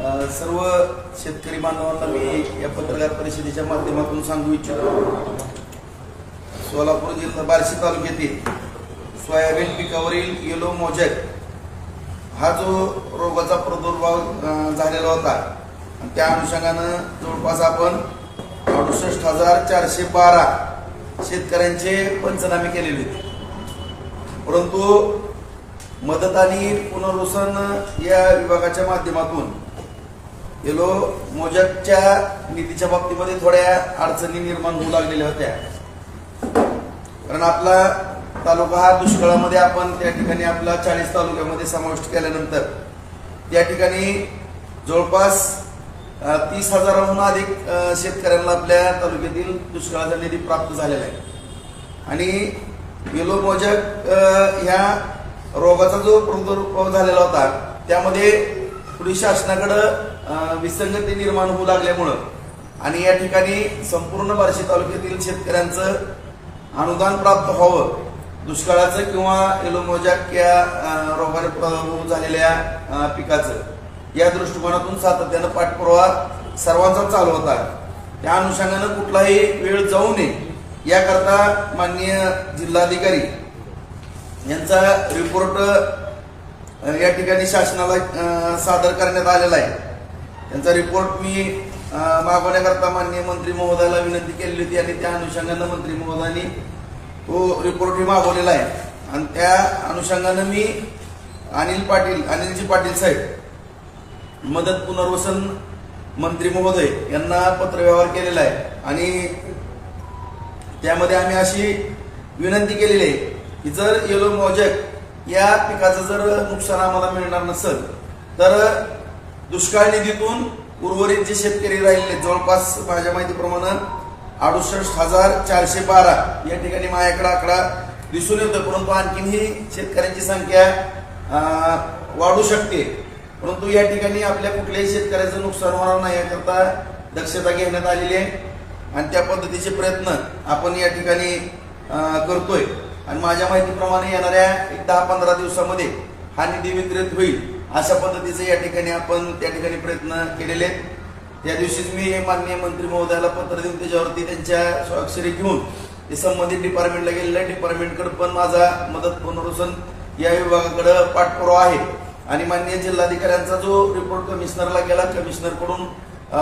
सर्व शेतकरी बांधवांना मी या पत्रकार परिषदेच्या माध्यमातून सांगू इच्छितो. सोलापूर जिल्हा बार्शी तालुक्यातील सोयाबीन पिकावरील येलो मोजॅक हा जो रोगाचा प्रादुर्भाव झालेला होता आणि त्या अनुषंगानं जवळपास आपण अडुसष्ट हजार चारशे बारा शेतकऱ्यांचे पंचनामे केलेले होते. परंतु मदत आणि पुनर्वसन या विभागाच्या माध्यमातून येलो मोजकच्या निधीच्या बाबतीमध्ये थोड्या अडचणी निर्माण होऊ लागलेल्या होत्या. कारण आपला तालुका हा दुष्काळामध्ये आपण त्या ठिकाणी आपला चाळीस तालुक्यामध्ये समाविष्ट केल्यानंतर त्या ठिकाणी जवळपास तीस हजाराहून अधिक शेतकऱ्यांना आपल्या तालुक्यातील दुष्काळाचा निधी प्राप्त झालेला आहे. आणि येलो मोजक ह्या रोगाचा जो प्रादुर्भाव झालेला होता त्यामध्ये थोडी शासनाकडं विसंगती निर्माण होऊ लागल्यामुळं. आणि या ठिकाणी संपूर्ण बार्शी तालुक्यातील शेतकऱ्यांचं अनुदान प्राप्त व्हावं. दुष्काळाचं किंवा एलोमोजॅक या रोगाने प्रादुर्भाव झालेल्या पिकाचं. या दृष्टिकोनातून सातत्यानं पाठपुरावा सर्वांचा चालू होता त्या अनुषंगानं कुठलाही वेळ जाऊ नये. याकरता माननीय जिल्हाधिकारी यांचा रिपोर्ट या ठिकाणी शासनाला सादर करण्यात आलेला आहे. त्यांचा रिपोर्ट मी मागवण्याकरता माननीय मंत्री महोदयाला विनंती केलेली होती आणि त्या अनुषंगानं मंत्री महोदयांनी तो रिपोर्टही मागवलेला आहे. आणि त्या अनुषंगानं मी अनिल पाटील अनिलजी पाटील साहेब मदत पुनर्वसन मंत्री महोदय यांना पत्रव्यवहार केलेला आहे. आणि त्यामध्ये आम्ही अशी विनंती केलेली आहे की जर येलो मॉजेक या पिकाचं जर नुकसान आम्हाला मिळणार नसेल तर दुष्काळ निधीतून उर्वरित जे शेतकरी राहिले. जवळपास माझ्या माहितीप्रमाणे अडुसष्ट हजार चारशे बारा. या ठिकाणी माझ्याकडे आकडा दिसून येतो. परंतु आणखीनही शेतकऱ्यांची संख्या वाढू शकते. परंतु या ठिकाणी आपल्या कुठल्याही शेतकऱ्याचं नुकसान होणार नाही याकरता दक्षता घेण्यात आलेली आहे. आणि त्या पद्धतीचे प्रयत्न आपण या ठिकाणी करतोय. आणि माझ्या माहितीप्रमाणे येणाऱ्या एक दहा पंधरा दिवसामध्ये हा निधी वितरित होईल. अशा पद्धतीचं या ठिकाणी आपण त्या ठिकाणी प्रयत्न केलेले आहेत. त्या दिवशीच मी माननीय मंत्री महोदयाला पत्र देऊन त्याच्यावरती त्यांच्या स्वाक्षरी घेऊन ते संबंधित डिपार्टमेंटला गेलेलं आहे डिपार्टमेंटकडे पण माझा मदत पुनर्वसन या विभागाकडे पाठपुरावा आहे. आणि माननीय जिल्हाधिकाऱ्यांचा जो रिपोर्ट कमिशनरला गेला कमिशनरकडून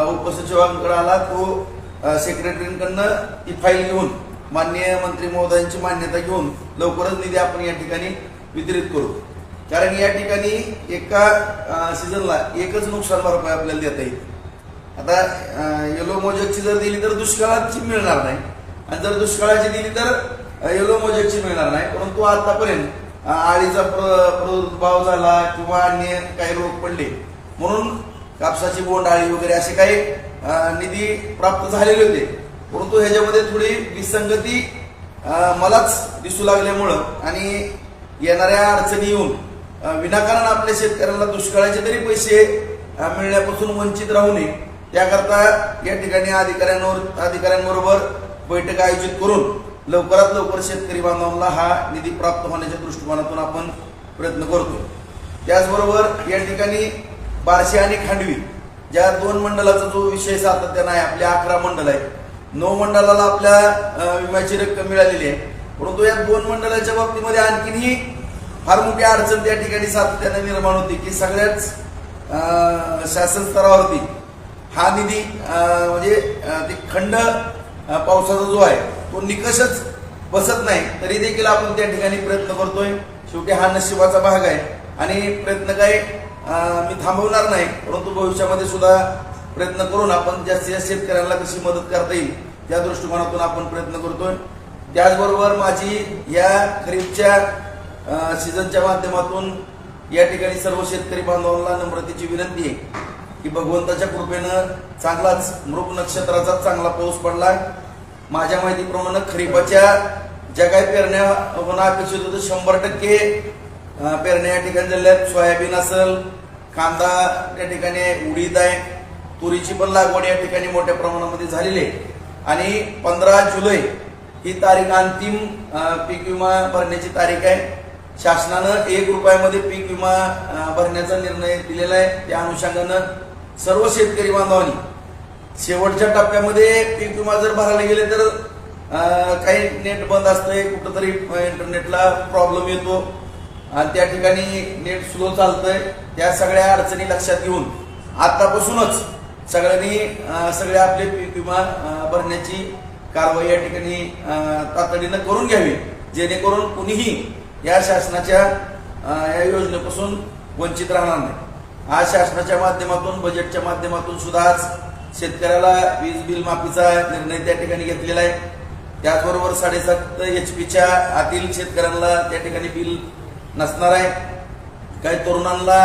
उपसचिवांकडे आला तो सेक्रेटरीकडनं ती फाईल घेऊन माननीय मंत्री महोदयांची मान्यता घेऊन लवकरच निधी आपण या ठिकाणी वितरित करू. कारण या ठिकाणी एका सीझनला एकच नुकसान भरपाई आपल्याला देता येईल. आता येलो मोजकची जर दिली तर दुष्काळाची मिळणार नाही. आणि जर दुष्काळाची दिली तर येलो मोजकची मिळणार नाही. परंतु आतापर्यंत आळीचा प्र- प्रादुर्भाव झाला किंवा अन्य काही रोग पडले. म्हणून कापसाची बोंड आळी वगैरे असे काही निधी प्राप्त झालेले होते. परंतु ह्याच्यामध्ये थोडी विसंगती मलाच दिसू लागल्यामुळं आणि येणाऱ्या अडचणी येऊन विनाकारण आपल्या शेतकऱ्यांना दुष्काळाचे तरी पैसे मिळण्यापासून वंचित राहू नये. त्याकरता या ठिकाणी अधिकाऱ्यांवर अधिकाऱ्यांबरोबर बैठक आयोजित करून लवकरात लवकर शेतकरी बांधवांना हा निधी प्राप्त होण्याच्या दृष्टिकोनातून आपण प्रयत्न करतो त्याचबरोबर या ठिकाणी बारशी आणि खांडवी ज्या दोन मंडळाचा जो विषय सातत्यानं आहे आपल्या अकरा मंडळ आहे नऊ मंडळाला आपल्या विम्याची रक्कम मिळालेली आहे. परंतु या दोन मंडळाच्या बाबतीमध्ये आणखीनही फार मोठी अडचण त्या ठिकाणी सातत्याने निर्माण होती की सगळ्याच शासन स्तरावरती हा निधी म्हणजे ते खंड पावसाचा जो आहे तो निकषच बसत नाही. तरी देखील आपण त्या ठिकाणी प्रयत्न करतोय. शेवटी हा नशिबाचा भाग आहे. आणि प्रयत्न काही मी थांबवणार नाही. परंतु भविष्यामध्ये सुद्धा प्रयत्न करून आपण जास्तीत जास्त शेतकऱ्यांना कशी मदत करता येईल त्या दृष्टिकोनातून आपण प्रयत्न करतोय. त्याचबरोबर माझी या खरीपच्या सीझनच्या माध्यमातून या ठिकाणी सर्व शेतकरी बांधवांना नम्रतेची विनंती आहे की भगवंताच्या कृपेनं चांगलाच मृग नक्षत्राचा चांगला पाऊस पडला. माझ्या माहितीप्रमाणे खरीपाच्या ज्या काही पेरण्या होणं अपेक्षित होतं शंभर टक्के. पेरण्या या ठिकाणी झाल्यात. सोयाबीन असेल कांदा त्या ठिकाणी उडीद आहे. तुरीची पण लागवड या ठिकाणी मोठ्या प्रमाणामध्ये झालेली आहे. आणि पंधरा जुलै ही तारीख अंतिम पीक विमा भरण्याची तारीख आहे. शासनानं एक रुपयामध्ये पीक विमा भरण्याचा निर्णय दिलेला आहे. त्या अनुषंगानं सर्व शेतकरी बांधवांनी शेवटच्या टप्प्यामध्ये पीक विमा जर भरायला गेले तर काही नेट बंद असतंय कुठंतरी इंटरनेटला प्रॉब्लेम येतो. आणि त्या ठिकाणी नेट स्लो चालतंय. त्या सगळ्या अडचणी लक्षात घेऊन आतापासूनच सगळ्यांनी सगळे आपले पीक विमा भरण्याची कारवाई या ठिकाणी तातडीनं करून घ्यावी. जेणेकरून कुणीही या शासनाच्या या योजनेपासून वंचित राहणार नाही. आज शासनाच्या माध्यमातून बजेटच्या माध्यमातून सुद्धा आज शेतकऱ्याला वीज बिल माफीचा निर्णय त्या ठिकाणी घेतलेला आहे. त्याचबरोबर साडेसात एच पीच्या आतील शेतकऱ्यांना त्या ठिकाणी बिल नसणार आहे. काही तरुणांना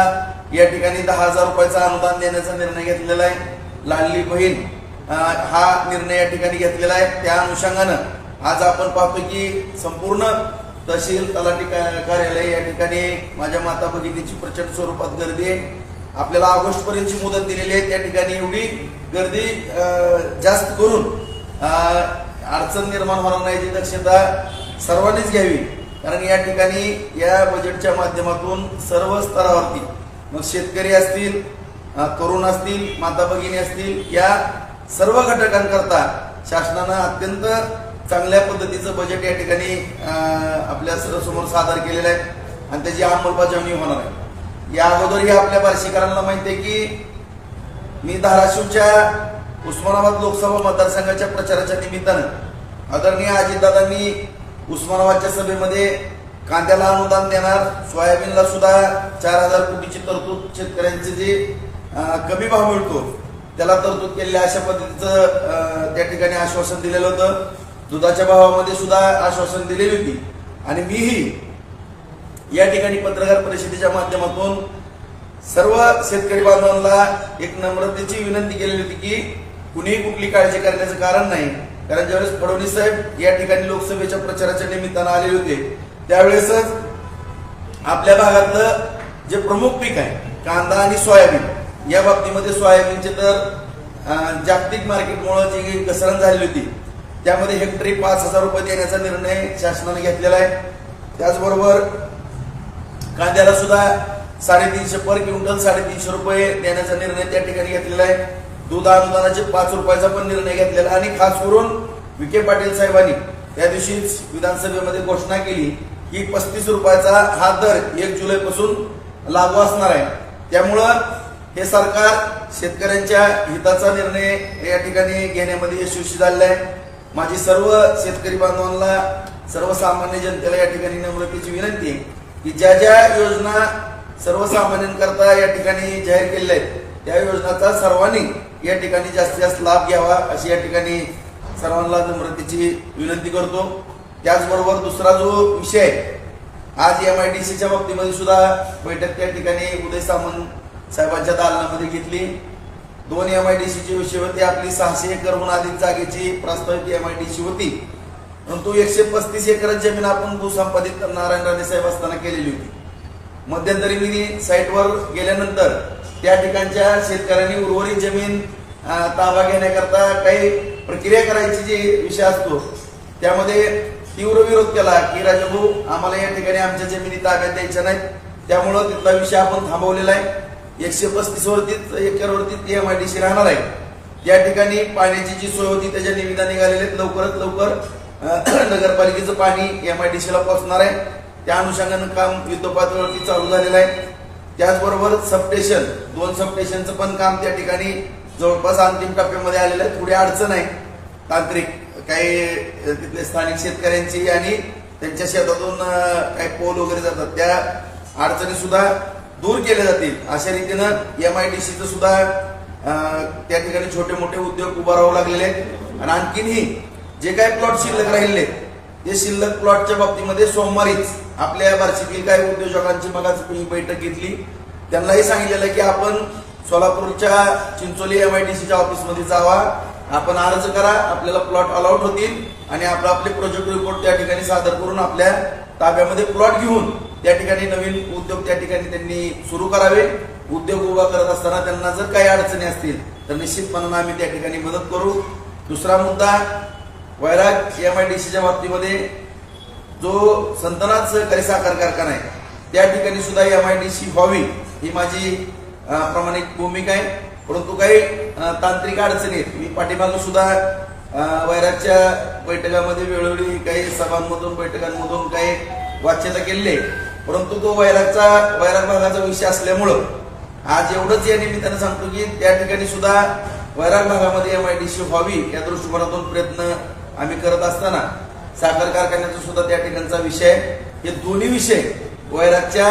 या ठिकाणी दहा हजार रुपयाचा अनुदान देण्याचा निर्णय घेतलेला आहे. लाडली बहीण हा निर्णय या ठिकाणी घेतलेला आहे. त्या अनुषंगानं आज आपण पाहतो की संपूर्ण तहसील तलाठी कार्यालय या ठिकाणी माझ्या माता भगिनीची प्रचंड स्वरूपात गर्दी आहे. आपल्याला ऑगस्ट पर्यंतची मुदत दिलेली आहे. त्या ठिकाणी एवढी गर्दी जास्त करून अडचण निर्माण होणार नाही याची दक्षता सर्वांनीच घ्यावी. कारण या ठिकाणी या बजेटच्या माध्यमातून सर्व स्तरावरती मग शेतकरी असतील तरुण असतील माता भगिनी असतील या सर्व घटकांकरता शासनानं अत्यंत चांगल्या पद्धतीचं बजेट या ठिकाणी आपल्यासमोर सादर केलेलं आहे आणि त्याची अंमलबजावणी होणार आहे. या अगोदरही आपल्या बार्शीकरांना माहिती आहे की मी धाराशिवच्या उस्मानाबाद लोकसभा मतदारसंघाच्या प्रचाराच्या निमित्तानं आदरणीय अजितदादांनी उस्मानाबादच्या सभेमध्ये कांद्याला अनुदान देणार सोयाबीनला सुद्धा चार हजार कोटीची तरतूद शेतकऱ्यांचे जे कमी भाव मिळतो त्याला तरतूद केलेल्या अशा पद्धतीचं त्या ठिकाणी आश्वासन दिलेलं होतं. दुधाच्या भावामध्ये सुद्धा आश्वासन दिलेली होती. आणि मीही या ठिकाणी पत्रकार परिषदेच्या माध्यमातून सर्व शेतकरी बांधवांना एक नम्रतेची विनंती केलेली होती की कुणीही कुठली काळजी करण्याचं कारण नाही. कारण ज्यावेळेस फडणवीस साहेब या ठिकाणी लोकसभेच्या प्रचाराच्या निमित्तानं आलेले होते त्यावेळेसच आपल्या भागातलं जे प्रमुख पीक आहे कांदा आणि सोयाबीन या बाबतीमध्ये सोयाबीनचे तर जागतिक मार्केटमुळे जी घसरण झालेली होती त्यामध्ये हेक्टरी पाच हजार रुपये देण्याचा निर्णय शासनाने घेतलेला आहे. त्याचबरोबर कांद्याला सुद्धा साडेतीनशे पर क्विंटल साडेतीनशे रुपये देण्याचा निर्णय त्या ठिकाणी घेतलेला आहे. दूध अनुदानाचे पाच रुपयाचा पण निर्णय घेतलेला आहे. आणि खास करून विखे पाटील साहेबांनी त्या दिवशीच विधानसभेमध्ये घोषणा केली की पस्तीस रुपयाचा हा दर एक जुलै पासून लागू असणार आहे. त्यामुळं हे सरकार शेतकऱ्यांच्या हिताचा निर्णय या ठिकाणी घेण्यामध्ये यशस्वी झालेला आहे. माझी सर्व शेतकरी बांधवांना सर्वसामान्य जनतेला या ठिकाणी नम्रतेची विनंती आहे की ज्या ज्या योजना सर्वसामान्यांकरता या ठिकाणी जाहीर केलेल्या आहेत त्या योजनाचा सर्वांनी या ठिकाणी जास्तीत जास्त लाभ घ्यावा अशी या ठिकाणी सर्वांना नम्रतेची विनंती करतो. त्याचबरोबर दुसरा जो विषय आहे आज एम आय डी सीच्या बाबतीमध्ये सुद्धा बैठक त्या ठिकाणी उदय सामंत साहेबांच्या दालनामध्ये घेतली. दोन एम आय डी सीची विषय होती आपली सहाशे एकरहून अधिक जागेची प्रस्तावित एम आय डी सी होती. परंतु एकशे पस्तीस एकर जमीन आपण भूसंपादित नारायण राणे साहेब असताना केलेली होती. मध्यंतरी मी साईटवर गेल्यानंतर त्या ठिकाणच्या शेतकऱ्यांनी उर्वरित जमीन ताबा घेण्याकरता काही प्रक्रिया करायची जी विषय असतो त्यामध्ये तीव्र विरोध केला की राजाभाऊ आम्हाला या ठिकाणी आमच्या जमिनी ताब्यात द्यायच्या नाहीत. त्यामुळं तिथला विषय आपण थांबवलेला आहे. एकशे पस्तीस वरतीच एकरवरती एम आय डी राहणार आहे. या ठिकाणी पाण्याची जी सोय होती त्याच्या निविदा निघालेल्या आहेत. लवकरात लवकर नगरपालिकेचं पाणी एम आय डी पोहोचणार आहे. त्या अनुषंगानं काम युद्धपातळीवरती चालू झालेलं आहे. त्याचबरोबर सबस्टेशन दोन सबस्टेशनचं पण काम त्या ठिकाणी जवळपास अंतिम टप्प्यामध्ये आलेलं आहे. थोडी अडचण आहे. तांत्रिक काही तिथले स्थानिक शेतकऱ्यांची आणि त्यांच्या शेतातून काही पोल वगैरे जातात. त्या अडचणी सुद्धा दूर केले जातील. अशा रीतीनं एम आय डी सीचं सुद्धा त्या ठिकाणी छोटे मोठे उद्योग उभारावं लागलेले आहेत. आणि आणखीनही जे काय प्लॉट शिल्लक राहिले ते शिल्लक प्लॉटच्या बाबतीमध्ये सोमवारीच आपल्या बार्शीतील काही उद्योजकांची मगाच मी बैठक घेतली. त्यांनाही सांगितलेलं आहे की आपण सोलापूरच्या चिंचोली एम आय डी सीच्या ऑफिसमध्ये जावा. आपण अर्ज करा आपल्याला प्लॉट अलाउट होतील आणि आपला आपले प्रोजेक्ट रिपोर्ट त्या ठिकाणी सादर करून आपल्या ताब्यामध्ये प्लॉट घेऊन त्या ठिकाणी नवीन उद्योग त्या ठिकाणी त्यांनी सुरू करावे. उद्योग उभा करत असताना त्यांना जर काही अडचणी असतील तर निश्चितपणानं आम्ही त्या ठिकाणी मदत करू. दुसरा मुद्दा वैराग एम आय डी सीच्या बाबतीमध्ये जो संतनाथ सहकारी साखर कारखाना आहे त्या ठिकाणी सुद्धा एम आय डी सी व्हावी ही माझी प्रामाणिक भूमिका आहे. परंतु काही तांत्रिक अडचणी आहेत. मी पाठीमागून सुद्धा वैरागच्या बैठकामध्ये वेळोवेळी काही सभांमधून बैठकांमधून काही वाच्यता केलेली आहे. परंतु तो वैरागचा वैराग भागाचा विषय असल्यामुळं आज एवढंच या निमित्तानं सांगतो की त्या ठिकाणी सुद्धा वैराग भागामध्ये एम आय डी सी व्हावी या दृष्टिकोनातून प्रयत्न आम्ही करत असताना साखर कारखान्याचा सुद्धा त्या ठिकाणचा विषय हे दोन्ही विषय वैरागच्या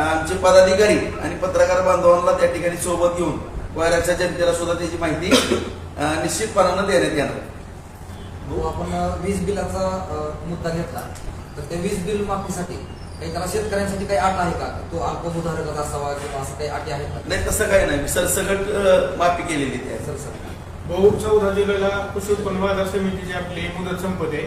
आमचे पदाधिकारी आणि पत्रकार बांधवांना त्या ठिकाणी सोबत घेऊन वैरागच्या जनतेला सुद्धा त्याची माहिती निश्चितपणानं देण्यात येणार. भाऊ आपण वीज बिलाचा मुद्दा घेतला. तर ते वीज बिल माफीसाठी काही त्याला शेतकऱ्यांसाठी काही अट आहे का? तो अल्पभूधारकच असावा किंवा असं काही अटी आहेत का? नाही तसं काही नाही. सरसकट माफी केलेली त्या सर सर. भाऊ चौदा जुलैला कृषी उत्पन्न बाजार समितीची आपली मुदत संपते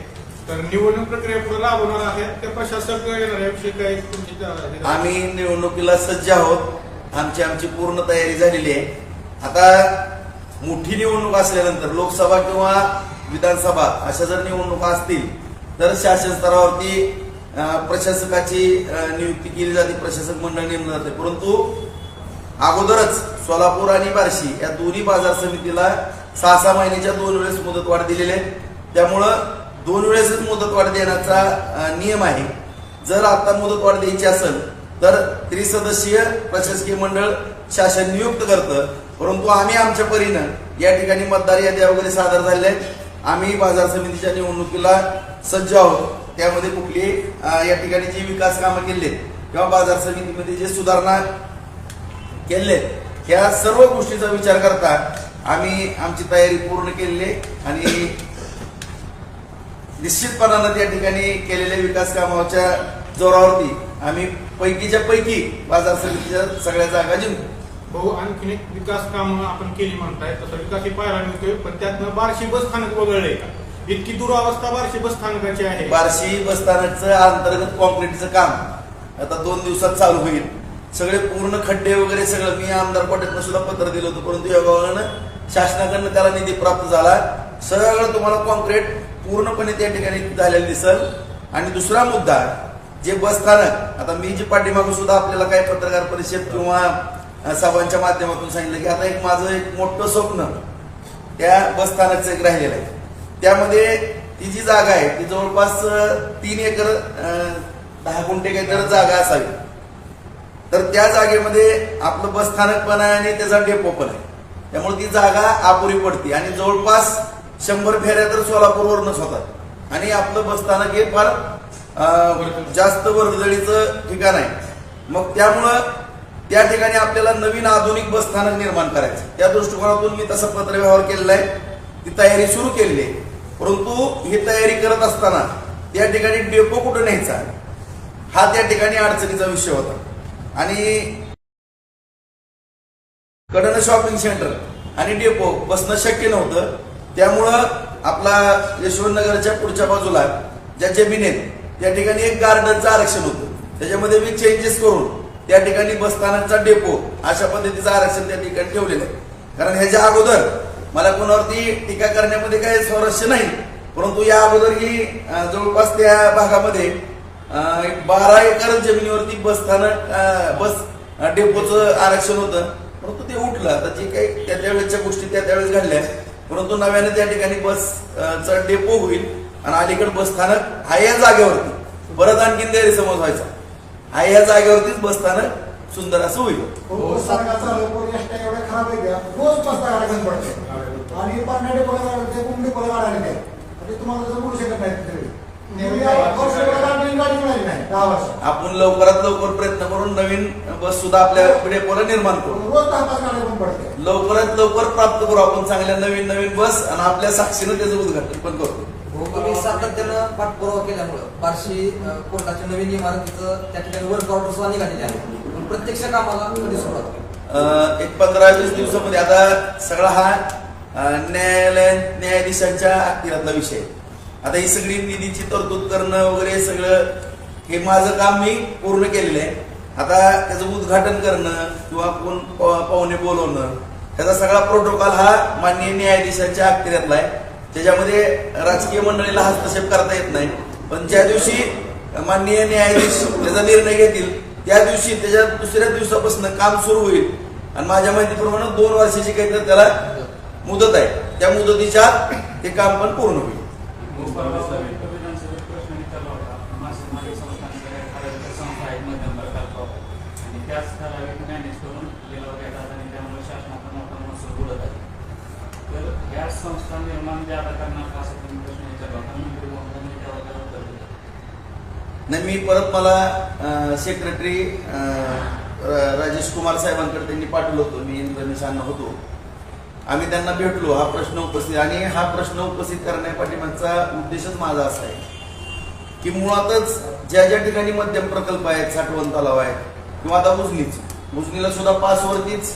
तर निवडणूक प्रक्रिया पुढे राबवणार आहेत. त्या प्रशासक येणार याविषयी काही तुमची आम्ही निवडणुकीला सज्ज आहोत. आमची आमची पूर्ण तयारी झालेली आहे. आता मोठी निवडणूक असल्यानंतर लोकसभा किंवा विधानसभा अशा जर निवडणुका असतील तर शासन स्तरावरती प्रशासकाची नियुक्ती केली जाते प्रशासक मंडळ नेमलं जाते. परंतु अगोदरच सोलापूर आणि बार्शी या दोन्ही बाजार समितीला सहा सहा महिन्याच्या दोन वेळेस मुदतवाढ दिलेली आहे. त्यामुळं दोन वेळेसच मुदतवाढ देण्याचा नियम आहे. जर आता मुदतवाढ द्यायची असेल तर त्रिसदस्यीय प्रशासकीय मंडळ शासन नियुक्त करतं. परंतु आम्ही आमच्या परीनं या ठिकाणी मतदार याद्या वगैरे सादर झालेल्या आहेत. आम्ही बाजार समितीच्या निवडणुकीला सज्ज आहोत. त्यामध्ये कुठली या ठिकाणी जी विकास कामं केले किंवा बाजार समितीमध्ये जे सुधारणा केले या सर्व गोष्टीचा विचार करता आम्ही आमची तयारी पूर्ण केलेली आणि निश्चितपणानं त्या ठिकाणी केलेल्या विकास कामाच्या जोरावरती आम्ही पैकीच्या पैकी बाजार समितीच्या सगळ्या जागा जिंकू. भाऊ आणखीन एक विकास काम आपण केली म्हणताय तसं विकास पाहायला मिळतोय पण त्यातनं बार्शी बस स्थानक वगळले का? इतकी दुरावस्था बार्शी बस स्थानकाची आहे. बार्शी बसस्थानकचं अंतर्गत कॉन्क्रीटचं काम आता दोन दिवसात चालू होईल. सगळे पूर्ण खड्डे वगैरे सगळं मी आमदार पटेलनं सुद्धा पत्र दिलं होतं परंतु योगानं शासनाकडनं त्याला निधी प्राप्त झाला. सगळं तुम्हाला कॉन्क्रीट पूर्णपणे त्या ठिकाणी झालेलं दिसल. आणि दुसरा मुद्दा जे बसस्थानक आता मी जे पाठीमागं सुद्धा आपल्याला काही पत्रकार परिषद किंवा सभांच्या माध्यमातून सांगितलं की आता एक माझं एक मोठं स्वप्न त्या बसस्थानकचं एक राहिलेलं आहे. त्यामध्ये ती जी जागा आहे ती जवळपास तीन एकर दहा गुंठे काहीतरी जागा असावी. तर त्या जागेमध्ये आपलं बसस्थानक पण आहे आणि त्याचा डेपो पण आहे. त्यामुळे ती जागा अपुरी पडते आणि जवळपास शंभर फेऱ्या तर सोलापूरवरूनच होतात. आणि आपलं बसस्थानक हे फार जास्त वर्दळीचं ठिकाण आहे. मग त्यामुळं त्या ठिकाणी आपल्याला नवीन आधुनिक बसस्थानक निर्माण करायचं त्या दृष्टिकोनातून मी तसा पत्रव्यवहार केलेला आहे. ती तयारी सुरू केलेली आहे. परंतु ही तयारी करत असताना त्या ठिकाणी डेपो कुठं न्यायचा? हा त्या ठिकाणी अडचणीचा विषय होता. आणि कडनं शॉपिंग सेंटर आणि डेपो बसणं शक्य नव्हतं. त्यामुळं आपला यशवंतनगरच्या पुढच्या बाजूला ज्या जमीन आहेत त्या ठिकाणी एक गार्डनचं आरक्षण होतं. त्याच्यामध्ये मी चेंजेस करून त्या ठिकाणी बसस्थानकचा डेपो अशा पद्धतीचं आरक्षण त्या ठिकाणी ठेवलेलं आहे. कारण ह्याच्या अगोदर मला कोणावरती टीका करण्यामध्ये काही स्वारस्य नाही. परंतु या अगोदर ही जवळपास त्या भागामध्ये एक बारा एकर जमिनीवरती बसस्थानक स्थानक बस डेपोचं आरक्षण होतं. परंतु ते उठलं. आता जे काही त्या त्यावेळेच्या गोष्टी त्या त्यावेळेस घडल्या. परंतु नव्याने त्या ठिकाणी बस चा डेपो होईल आणि अलीकडे बसस्थानक हा या जागेवरती. परत आणखीन गैरसमज व्हायचा. हा या जागेवरतीच बसस्थानक सुंदर असं होईल. सरकारचा लोक रस्ते एवढे खराब आहे का रोज बसता अडचण पडते आणि पन्नाडे कोणा ते कुंडी कोणा आले नाही म्हणजे तुम्हाला तसं बोलू शकत नाही दहा वर्ष आपण लवकरात लवकर प्रयत्न करून नवीन बस सुद्धा आपल्या डेपोला निर्माण करू रोज पडते लवकरात लवकर प्राप्त करू आपण चांगल्या नवीन नवीन बस आणि आपल्या साक्षीनं त्याचं उद्घाटन पण करू भाऊ तुम्ही सातत्यानं पाठपुरावा केल्यामुळं बार्शी कोर्टाच्या नवीन इमारतीचं त्या ठिकाणी वर्क ऑर्डर सुद्धा निघालेली आहे पण प्रत्यक्ष कामाला कधी सुरुवात एक पंधरा वीस दिवसामध्ये आता सगळा हा न्यायालय न्यायाधीशांच्या अखिरातला विषय. आता ही सगळी निधीची तरतूद करणं वगैरे सगळं हे माझं काम मी पूर्ण केलेलं आहे. आता त्याचं उद्घाटन करणं किंवा कोण प- पाहुणे बोलवणं त्याचा सगळा प्रोटोकॉल हा माननीय न्यायाधीशांच्या अखिरातला आहे. त्याच्यामध्ये राजकीय मंडळीला हस्तक्षेप करता येत नाही. पण ज्या दिवशी माननीय न्यायाधीश त्याचा निर्णय घेतील त्या दिवशी त्याच्या दुसऱ्या दिवसापासून काम सुरू होईल. आणि माझ्या माहितीप्रमाणे दोन वर्षाची काहीतरी त्याला मुदत आहे. त्या मुदतीच्या आत ते काम पण पूर्ण होईल. प्रश्न मासेमारी आणि ठराविक मॅनेज करून त्यामुळे शासनाचा तर संस्था निर्माण करणार का असं तुम्ही प्रश्न विचारला नाही मी परत मला सेक्रेटरी राजेश कुमार साहेबांकडे त्यांनी पाठवलं होतं. मी रमेश होतो. आम्ही त्यांना भेटलो हा प्रश्न उपस्थित आणि हा प्रश्न उपस्थित करण्यापाठीमागचा उद्देशच माझा असा आहे की मुळातच ज्या ज्या ठिकाणी मध्यम प्रकल्प आहेत साठवण तलाव आहेत किंवा आता उजनीच उजनीला सुद्धा पासवरतीच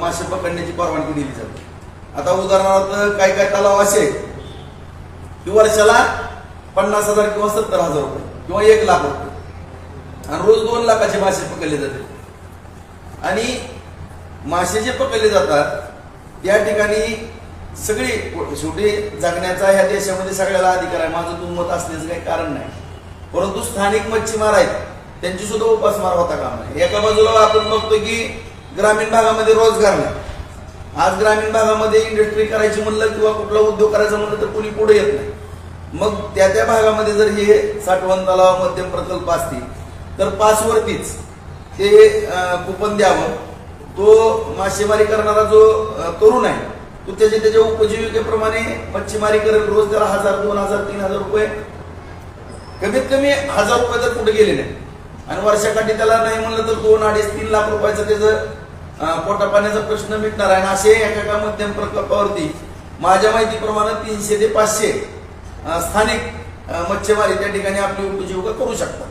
मासे पकडण्याची परवानगी दिली जाते. आता उदाहरणार्थ काय काय तलाव असे आहेत की वर्षाला पन्नास हजार किंवा सत्तर हजार रुपये किंवा एक लाख रुपये. आणि रोज दोन लाखाचे मासे पकडले जाते आणि मासे जे पकडले जातात. या ठिकाणी सगळी शेवटी जगण्याचा ह्या देशामध्ये सगळ्याला अधिकार आहे. माझं दुमत असण्याचं काही कारण नाही. परंतु स्थानिक मच्छीमार आहेत. त्यांची सुद्धा उपासमार होता काम नाही एका बाजूला आपण बघतो की ग्रामीण भागामध्ये रोजगार नाही. आज ग्रामीण भागामध्ये इंडस्ट्री करायची म्हणलं किंवा कुठला उद्योग करायचा म्हणलं तर कुणी पुढे येत नाही. मग त्या त्या भागामध्ये जर हे साठवण तलाव मध्यम प्रकल्प असतील तर पाच वरतीच ते कुपन द्यावं. तो मासेमारी करणारा जो तरुण आहे तो त्याच्या त्याच्या उपजीविकेप्रमाणे मच्छीमारी करेल रोज त्याला हजार दोन हजार तीन हजार रुपये कमीत कमी हजार रुपये तर कुठे गेले नाही आणि वर्षाकाठी त्याला नाही म्हणलं तर दोन अडीच तीन लाख रुपयाचं त्याचं अं, पोटापाण्याचा प्रश्न मिटणार आहे. आणि असे एका एका मध्यम प्रकल्पावरती माझ्या माहितीप्रमाणे तीनशे ते पाचशे स्थानिक मच्छीमारी त्या ठिकाणी आपली उपजीविका करू शकतात.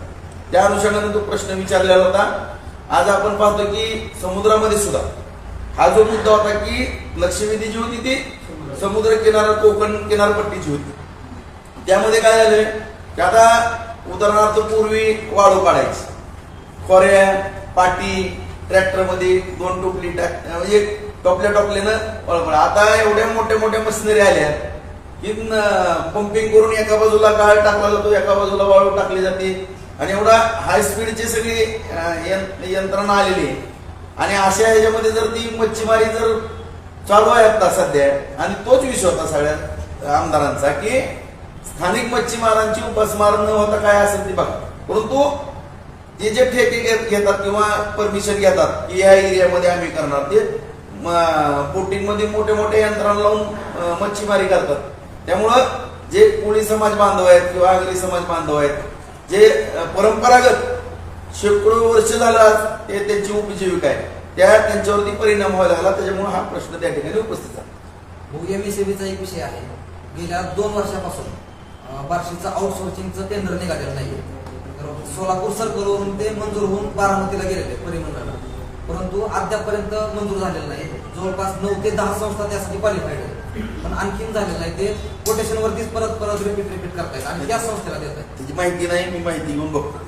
त्या अनुषंगाने तो प्रश्न विचारलेला होता. आज आपण पाहतो की समुद्रामध्ये सुद्धा हा जो मुद्दा होता की लक्षवेधी जी होती ती समुद्र किनारा कोकण किनारपट्टीची होती. त्यामध्ये काय झालंय की आता उदाहरणार्थ पूर्वी वाळू काढायची. खोऱ्या पाटी ट्रॅक्टरमध्ये दोन टोपली म्हणजे टोपल्या टोपल्यानं वळवळ आता एवढ्या मोठ्या मोठ्या मशिनरी आल्या की पंपिंग करून एका बाजूला गाळ टाकला जातो एका बाजूला वाळू टाकली जाते. आणि एवढा हाय स्पीडची सगळी यंत्रणा आलेली आहे. आणि अशा ह्याच्यामध्ये जर ती मच्छीमारी जर चालू आहे आता सध्या आणि तोच विषय होता सगळ्या आमदारांचा की स्थानिक मच्छीमारांची उपासमार न होता काय असेल ते बघा. परंतु ते जे ठेके घेत- घेतात किंवा परमिशन घेतात की या एरियामध्ये आम्ही करणार ते बोटिंगमध्ये मोठे मोठे यंत्रणा लावून मच्छीमारी करतात. त्यामुळं जे कोळी समाज बांधव आहेत किंवा आगरी समाज बांधव आहेत जे परंपरागत शेकडो वर्ष झाला ते त्यांची उपजीविका आहे. त्या त्यांच्यावरती परिणाम व्हायला लागला. त्याच्यामुळे हा प्रश्न त्या ठिकाणी उपस्थित झाला. मग सेवेचा एक विषय आहे. गेल्या दोन वर्षापासून बार्शीचं आउटसोर्सिंगचं टेंडर निघालेलं नाहीये. तर सोलापूर सर्कलवरून ते मंजूर होऊन बारामतीला गेलेले परिमंडळाला. परंतु अद्यापर्यंत मंजूर झालेलं नाही जवळपास नऊ ते दहा संस्था त्यासाठी क्वालिफाईड पण आणखीन झालेलं नाही ते कोटेशन वरतीच परत परत रिपीट रिपीट करतायत आणि त्या संस्थेला देत आहेत त्याची माहिती नाही मी माहिती घेऊन बघतो.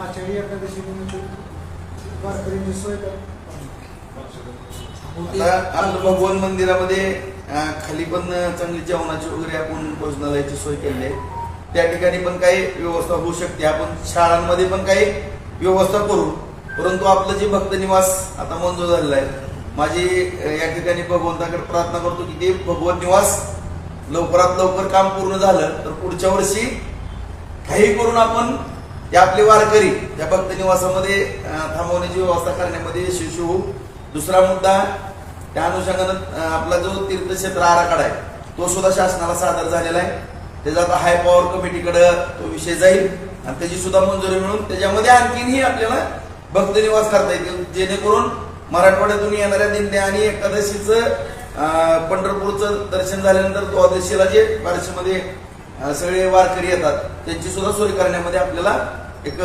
आषाढी एकादशी निमित्त वारकऱ्यांची सोय कर. आता आपलं भगवान मंदिरामध्ये खाली पण चांगली जेवणाची वगैरे आपण भोजनालयाची सोय केली आहे. त्या ठिकाणी पण काही व्यवस्था होऊ शकते. आपण शाळांमध्ये पण काही व्यवस्था करू. परंतु आपलं जे भक्त निवास आता मंजूर झालेलं आहे माझी या ठिकाणी भगवंताकडे प्रार्थना करतो की ते भगवत निवास लवकरात लवकर काम पूर्ण झालं तर पुढच्या वर्षी काही करून आपण ते आपले वारकरी त्या भक्त निवासामध्ये थांबवण्याची व्यवस्था करण्यामध्ये यशस्वी होऊ. दुसरा मुद्दा त्या अनुषंगानं आपला जो तीर्थक्षेत्र आराखडा आहे तो सुद्धा शासनाला सादर झालेला आहे. त्याचा आता हाय पॉवर कमिटीकडं तो विषय जाईल आणि त्याची सुद्धा मंजुरी मिळून त्याच्यामध्ये आणखीनही आपल्याला भक्त निवास करता येतील. जेणेकरून मराठवाड्यातून येणाऱ्या दिंड्या आणि एकादशीचं पंढरपूरचं दर्शन झाल्यानंतर द्वादशीला जे बारशीमध्ये सगळे वारकरी येतात त्यांची सुद्धा सोय करण्यामध्ये आपल्याला एक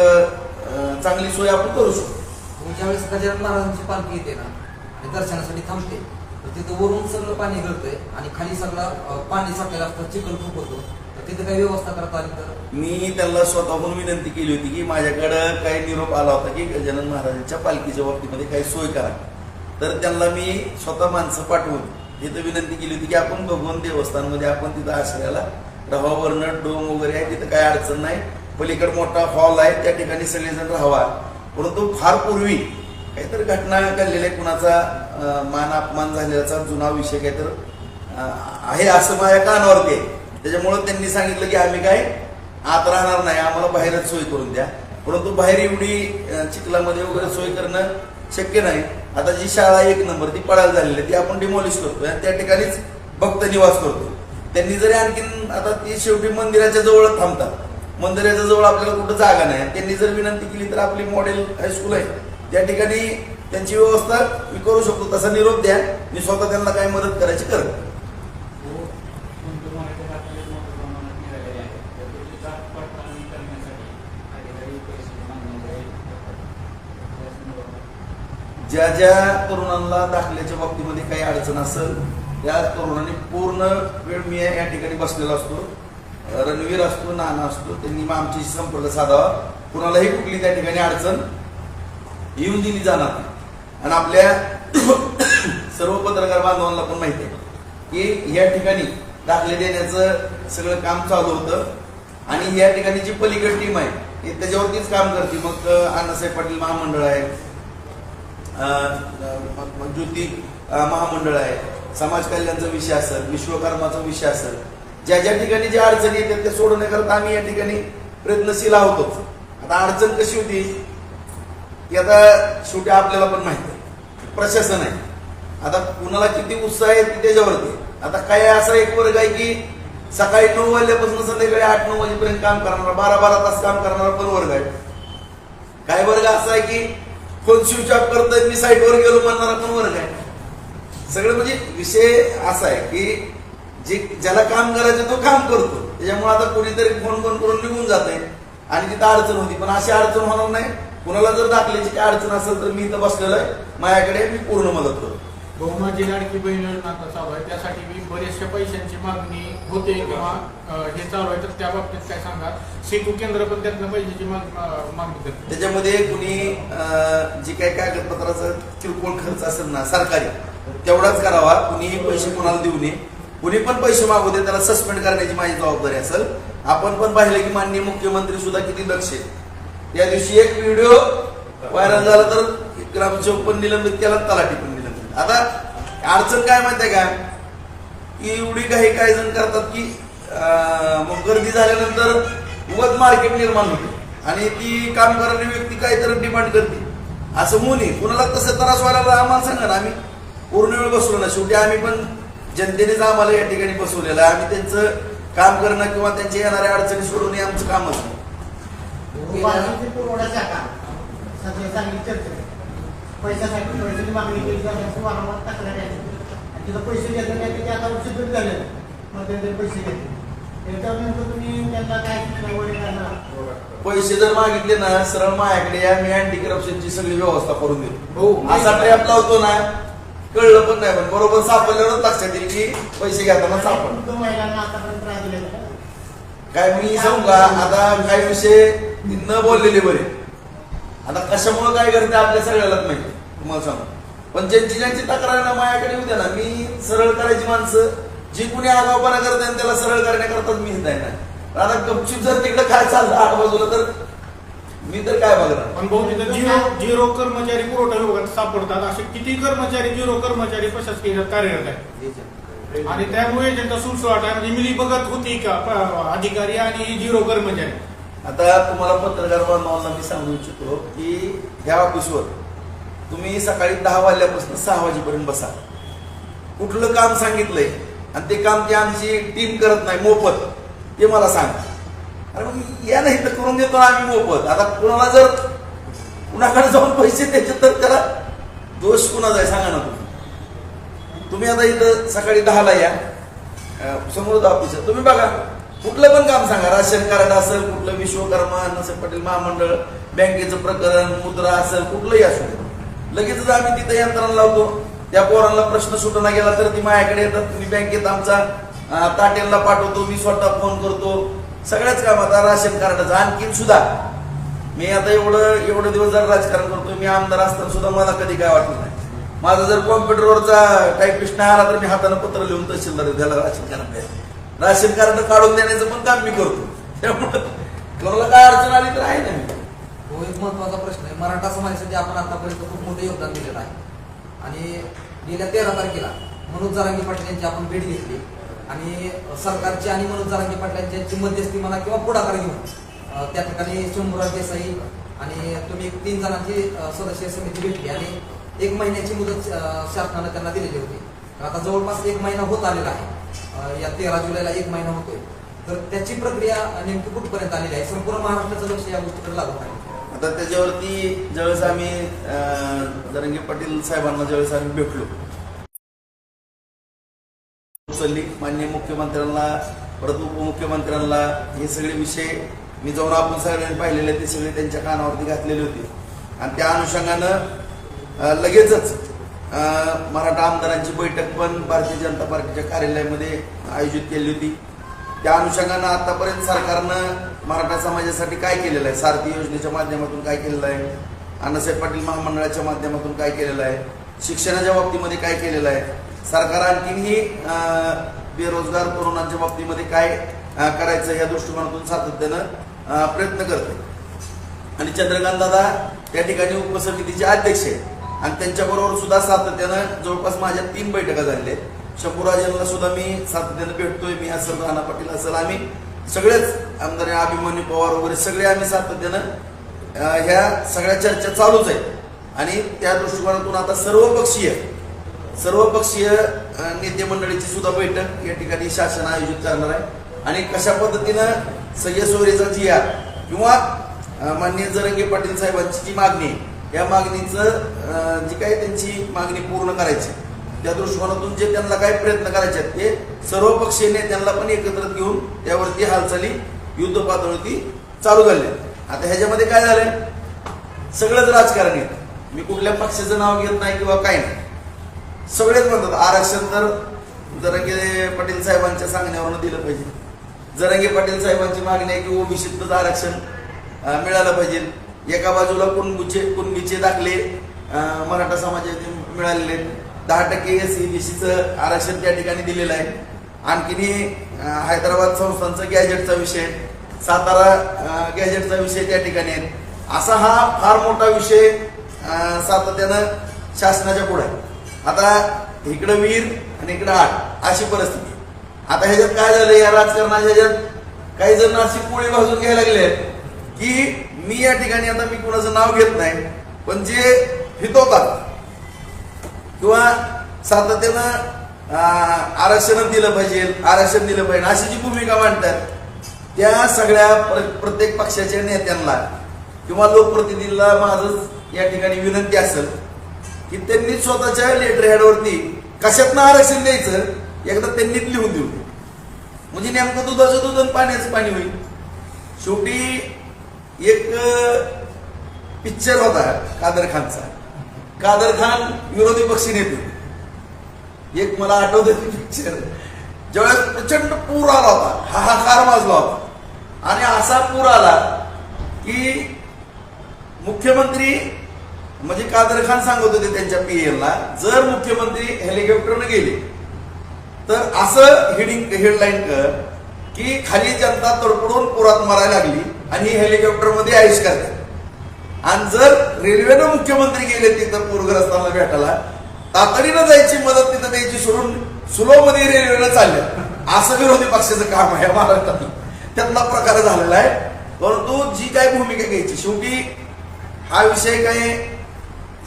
चांगली सोय आपण करू शकतो. हो, ज्यावेळेस गजानन महाराजांची पालखी येते ना दर्शनासाठी थांबते. तर तिथं वरून सगळं पाणी गळतंय आणि खाली सगळं पाणी साठलेलं असतं चिखल खूप होतो. तिथं काही व्यवस्था करता आली तर? मी त्यांना स्वतःहून विनंती केली होती की माझ्याकडं काही निरोप आला होता की गजानन महाराजांच्या पालखीच्या बाबतीमध्ये काही सोय करा. तर त्यांना मी स्वतः माणसं पाठवून तिथं विनंती केली होती की आपण भगवान देवस्थानमध्ये आपण तिथं आश्रयाला राहावरनं डोंग वगैरे आहे तिथं काही अडचण नाही. पलीकडे मोठा हॉल आहे त्या ठिकाणी सगळेजण राहावा. परंतु फार पूर्वी काहीतरी घटना घडलेल्या कुणाचा मान अपमान झालेला जुना विषय काहीतरी आहे असं माझ्या कानावरती आहे. त्याच्यामुळं त्यांनी सांगितलं की आम्ही काय आत राहणार नाही आम्हाला बाहेरच सोय करून द्या. परंतु बाहेर एवढी चिखलामध्ये वगैरे सोय करणं शक्य नाही. आता जी शाळा एक नंबर ती पडायला झालेली आहे ती आपण डिमॉलिश करतो आणि त्या ठिकाणीच भक्त निवास करतो त्यांनी जरी आणखीन आता ती शेवटी मंदिराच्या जवळच थांबतात. मंदिराच्या जवळ आपल्याला कुठं जागा नाही. त्यांनी जर विनंती केली तर आपली मॉडेल हायस्कूल आहे. त्या ठिकाणी त्यांची व्यवस्था मी करू शकतो तसा निरोप द्या. मी स्वतः त्यांना काय मदत करायची करतो ज्या ज्या तरुणांना दाखल्याच्या बाबतीमध्ये काही अडचण असेल त्या तरुणांनी पूर्ण वेळ मी या ठिकाणी बसलेला असतो. रणवीर असतो नाना असतो त्यांनी मग आमच्याशी संपर्क साधावा. कुणालाही कुठली त्या ठिकाणी अडचण येऊन दिली जाणार आणि आपल्या सर्व पत्रकार बांधवांना पण माहिती आहे की या ठिकाणी दाखले देण्याचं सगळं काम चालू होतं. आणि या ठिकाणी जी पलीकड टीम आहे ती त्याच्यावरतीच काम करते. मग अण्णासाहेब पाटील महामंडळ आहे ज्योती महामंडळ आहे. समाज कल्याणचा विषय असेल विश्वकर्माचा विषय असेल ज्या ज्या ठिकाणी ज्या अडचणी येतात त्या सोडवण्याकरता आम्ही या ठिकाणी प्रयत्नशील आहोतच. आता अडचण कशी होती? की आता शेवटी आपल्याला पण माहिती आहे. प्रशासन आहे. आता कुणाला किती उत्साह आहे त्याच्यावरती. आता काय असा एक वर्ग आहे की सकाळी नऊ वाजल्यापासून संध्याकाळी आठ नऊ वाजेपर्यंत काम करणारा बारा बारा तास काम करणारा पण वर्ग आहे. काय वर्ग असा आहे की फोन स्विच ऑफ करतोय मी साईटवर गेलो म्हणणारा पण वर्ग आहे? सगळं म्हणजे विषय असा आहे की जे ज्याला काम करायचं तो काम करतो. त्याच्यामुळे आता कोणीतरी फोन फोन करून निघून जात आहे आणि तिथं अडचण होती. पण अशी अडचण होणार नाही. कुणाला जर दाखल्याची काय अडचण असेल तर मी इथं बसलेलं आहे. माझ्याकडे मी पूर्ण मदत करतो. बहुमाजी लाडकी बहीण योजना चालू आहे त्यासाठी मी बरेचशा पैशांची मागणी होते किंवा हे चालू आहे तर त्या बाबतीत काय सांगा सेतू केंद्र पण त्यातनं पैशाची मागणी करते. त्याच्यामध्ये कुणी जी जे काही कागदपत्राचं किरकोळ खर्च असेल ना सरकारी तेवढाच करावा कुणीही पैसे कोणाला देऊ नये. कुणी पण पैसे मागू दे त्याला सस्पेंड करण्याची माझी जबाबदारी असेल. आपण पण पाहिलं की माननीय मुख्यमंत्री सुद्धा किती लक्ष आहे त्या दिवशी एक व्हिडिओ व्हायरल झाला तर ग्रामसेवक पण निलंबित केला तलाठी पण आता अडचण काय माहितीये का? की एवढी काही काही जण करतात की मग गर्दी झाल्यानंतर उगत मार्केट निर्माण होते. आणि ती काम करणारी व्यक्ती काहीतरी डिमांड करते. असं होऊ नये कुणाला तसं त्रास व्हायला आम्हाला सांगा ना आम्ही. पूर्ण वेळ बसलो ना. शेवटी आम्ही पण जनतेनेच आम्हाला या ठिकाणी बसवलेलं आहे. आम्ही त्यांचं काम करणं किंवा त्यांच्या येणाऱ्या अडचणी सोडून हे आमचं कामच आहे. पैशासाठी पैशाची मागणी केली जाते असं वारंवार तक्रार आहे आणि तिथं पैसे घेतले नाही ते आता सिद्ध झाले मग त्यांचे पैसे घेतले. त्याच्यावर नेमकं तुम्ही त्यांना काय पैसे जर मागितले ना सरळ माझ्याकडे या मी अँटी करप्शनची सगळी व्यवस्था करून देतो. हो असा ट्रॅप लावतो ना कळलं पण नाही पण बरोबर सापडल्यावरच लक्षात येईल की पैसे घेताना सापडलं. काय मी सांगू का? आता काही विषय न बोललेले बरे. आता कशामुळे काय करते आपल्या सगळ्यालाच माहिती? तुम्हाला सांगू. पण ज्यांची ज्यांची तक्रार आहे ना माझ्याकडे येऊ द्या ना. मी सरळ करायची माणसं. जी कुणी आगावपणा करते आणि त्याला सरळ करण्याकरताच मी आहे ना. आता गपचूप जर तिकडे काय चाललं आठ बाजूला तर मी तर काय बघणार? पण भाऊ तिथं झिरो झिरो कर्मचारी पुरवठा विभागात सापडतात. असे किती कर्मचारी झिरो कर्मचारी प्रशासकीय कार्यरत आहेत? आणि त्यामुळे त्यांचा सुळसुळाट आहे. म्हणजे मिली बघत होती का अधिकारी आणि झिरो कर्मचारी? आता तुम्हाला पत्रकार बांधवांना मी सांगू इच्छितो की ह्या ऑफिसवर तुम्ही सकाळी दहा वाजल्यापासून सहा वाजेपर्यंत बसा. कुठलं काम सांगितलंय आणि ते काम ती आमची टीम करत नाही मोफत. ते मला सांग. अरे मग या नाही तर करून देतो आम्ही मोफत. आता कुणाला जर कुणाकडे जाऊन पैसे द्यायचे तर करा. दोष कुणाचा आहे सांगा ना तुम्ही. तुम्ही आता इथं सकाळी दहाला या. समृद्ध समोर ऑफिस तुम्ही बघा. कुठलं पण काम सांगा. राशन कार्ड असेल कुठलं विश्वकर्मा नसेल पटेल महामंडळ बँकेचं प्रकरण मुद्रा असेल कुठलंही असेल लगेचच आम्ही तिथे यंत्रणा लावतो. त्या पोरांना प्रश्न सुटना गेला तर ती माझ्याकडे येतात. तुम्ही बँकेत आमचा ताटेलला पाठवतो मी स्वतः फोन करतो. सगळ्याच काम आता राशन कार्डाचं आणखीन सुद्धा. मी आता एवढं एवढं दिवस जर राजकारण करतो मी आमदार असताना सुद्धा मला कधी काय वाटलं नाही. माझा जर कॉम्प्युटरवरचा टाईपिस्ट नाही आला तर मी हाताने पत्र लिहून तहसीलदार त्याला राशन कार्ड द्या राशन कार्ड काढून देण्याचं पण काम मी करतो. त्यामुळं कोणाला काय अडचण आली तर आहे ना मी. तो एक महत्त्वाचा प्रश्न आहे. मराठा समाजासाठी आपण आतापर्यंत खूप मोठं योगदान दिलेलं आहे. आणि गेल्या तेरा तारखेला मनोज जारांगी पाटील यांची आपण भेट घेतली. आणि सरकारची आणि मनोज जारांगी पाटील यांची मध्यस्थी म्हणा किंवा पुढाकार घेऊन त्या ठिकाणी शंभूराज देसाई आणि तुम्ही एक तीन जणांची सदस्य समिती भेटली आणि एक महिन्याची मुदत शासनानं त्यांना दिलेली होती. आता जवळपास एक महिना होत आलेला आहे. या तेरा जुलैला एक महिना होतोय. तर त्याची प्रक्रिया नेमकी कुठपर्यंत आलेली आहे? संपूर्ण महाराष्ट्राचं लक्ष या गोष्टीकडे लागून आहे. आता त्याच्यावरती ज्यावेळेस आम्ही अं, जरंगे पाटील साहेबांना ज्यावेळेस आम्ही भेटलो. उचलली. माननीय मुख्यमंत्र्यांना परत उपमुख्यमंत्र्यांना हे सगळे विषय मी जाऊन आपण सगळ्यांनी पाहिलेले ते सगळे त्यांच्या कानावरती घातलेले होते. आणि त्या अनुषंगानं लगेचच अं, मराठा आमदारांची बैठक पण भारतीय जनता पार्टीच्या कार्यालयामध्ये आयोजित केली होती. त्या अनुषंगानं आतापर्यंत सरकारनं मराठा समाजासाठी काय केलेलं आहे? सारथी योजनेच्या माध्यमातून काय केलेलं आहे? अण्णासाहेब पाटील महामंडळाच्या माध्यमातून काय केलेलं आहे? शिक्षणाच्या बाबतीमध्ये काय केलेलं आहे? सरकार आणखीनही बेरोजगार तरुणांच्या बाबतीमध्ये काय करायचं या दृष्टिकोनातून सातत्यानं प्रयत्न करते आणि चंद्रकांत दादा त्या ठिकाणी उपसमितीचे अध्यक्ष आहेत. आणि त्यांच्याबरोबर सुद्धा सातत्यानं जवळपास माझ्या तीन बैठका झालेल्या आहेत. शंभूराजांना सुद्धा मी सातत्यानं भेटतोय. मी असेल राणा पाटील असेल आम्ही सगळेच आमदार अभिमन्यू पवार वगैरे सगळे आम्ही सातत्यानं ह्या सगळ्या चर्चा चालूच आहेत आणि त्या दृष्टिकोनातून आता सर्वपक्षीय सर्वपक्षीय नेते मंडळीची सुद्धा बैठक या ठिकाणी शासन आयोजित करणार आहे. आणि कशा पद्धतीनं सह्य सोयरीचा जिया किंवा माननीय जरंगे पाटील साहेबांची जी मागणी या मागणीचं जी काही त्यांची मागणी पूर्ण करायची त्या दृष्टिकोनातून जे त्यांना काही प्रयत्न करायचे आहेत ते सर्वपक्षीय नेत्यांना पण एकत्रित घेऊन त्यावरती हालचाली युद्ध पातळीवरती चालू झाल्या आता ह्याच्यामध्ये काय झालंय? सगळंच राजकारण येत मी कुठल्या पक्षाचं नाव घेत नाही किंवा काय नाही. सगळेच म्हणतात आरक्षण तर जरंगे पाटील साहेबांच्या सांगण्यावरनं दिलं पाहिजे. जरंगे पाटील साहेबांची मागणी आहे की ओबीसीतच आरक्षण मिळालं पाहिजे. एका बाजूला कुणबुचे कुणबीचे दाखले मराठा समाजाचे मिळालेले आहेत. दहा टक्के एस सी बी सीचं आरक्षण त्या ठिकाणी दिलेलं आहे. आणखीनही हैदराबाद संस्थांचा गॅजेटचा विषय सातारा गॅजेटचा विषय त्या ठिकाणी आहे. असा हा फार मोठा विषय सातत्यानं शासनाच्या पुढे आहे. आता इकडं वीर आणि इकडं आठ अशी परिस्थिती आता ह्याच्यात काय झालं? या राजकारणाच्या ह्याच्यात काही जण अशी पोळी भाजून घ्यायला लागले की मी या ठिकाणी आता मी कुणाचं नाव घेत नाही पण जे हितवतात किंवा सातत्यानं आरक्षण दिलं पाहिजे आरक्षण दिलं पाहिजे अशी जी भूमिका मांडतात त्या सगळ्या प्र- प्रत्येक पक्षाच्या नेत्यांना किंवा लोकप्रतिनिधीला माझं या ठिकाणी विनंती असेल की त्यांनी स्वतःच्या लेटर हेडवरती कशातनं आरक्षण द्यायचं एकदा त्यांनीच लिहून देऊ. म्हणजे नेमकं दुधाचं दूध आणि पाण्याचं पाणी होईल. शेवटी एक पिक्चर होता कादर खानचा. कादर खान विरोधी पक्षी नेते. एक मला आठवत पिक्चर ज्यावेळेस प्रचंड पूर आला होता हाहाकार माजला होता. आणि असा पूर आला की मुख्यमंत्री म्हणजे कादर खान सांगत होते त्यांच्या पीएलला जर मुख्यमंत्री हेलिकॉप्टरनं गेले तर असं हेडिंग हेडलाईन कर की खाली जनता तडपडून पुरात मारायला लागली आणि हेलिकॉप्टरमध्ये आयुष्कार आयुष आणि जर रेल्वेनं मुख्यमंत्री गेले तिथं पूरग्रस्तांना भेटायला तातडीनं जायची मदत तिथं द्यायची सोडून सुलो मध्ये रेल्वेनं चालल्या. असं विरोधी पक्षाचं काम आहे महाराष्ट्रातलं. त्यातला प्रकार झालेला आहे. परंतु जी काय भूमिका घ्यायची शेवटी हा विषय काय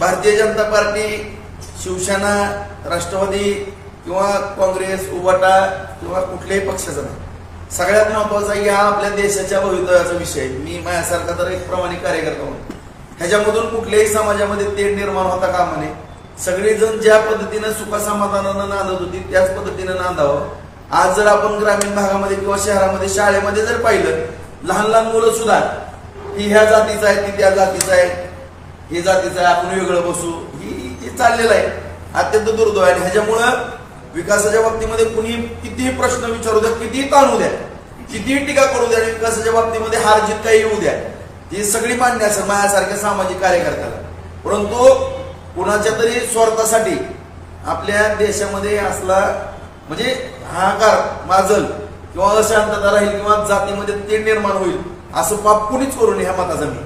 भारतीय जनता पार्टी शिवसेना राष्ट्रवादी किंवा काँग्रेस उबाटा किंवा कुठल्याही पक्षाचा नाही. सगळ्यात महत्त्वाचा या आपल्या देशाच्या भवितव्याचा विषय आहे. मी माझ्यासारखा तर एक प्रमाणिक कार्यकर्ता म्हणून. ह्याच्यामधून कुठल्याही समाजामध्ये तेढ निर्माण होता कामा नये सगळेजण ज्या पद्धतीनं सुखासमाधानानं नांदत होती त्याच पद्धतीनं नांदावं. आज जर आपण ग्रामीण भागामध्ये किंवा शहरामध्ये शाळेमध्ये जर पाहिलं लहान लहान मुलं सुद्धा ही ह्या जातीचं आहे ती त्या जातीचं आहे हे जातीचं आहे आपण वेगळं बसू ही हे चाललेलं आहे. अत्यंत दुर्दैव आहे. आणि ह्याच्यामुळं विकासाच्या बाबतीमध्ये कुणी कितीही प्रश्न विचारू द्या कितीही ताणू द्या कितीही टीका करू द्या आणि विकासाच्या बाबतीमध्ये हार जीत काही येऊ द्या. ही सगळी मान्य असेल माझ्यासारख्या सामाजिक कार्यकर्त्याला. परंतु कुणाच्या तरी स्वार्थासाठी आपल्या देशामध्ये असला म्हणजे हाकार माजल किंवा अशांतता राहील किंवा जातीमध्ये ते निर्माण होईल असं पाप कुणीच करू नये ह्या मताचा मी.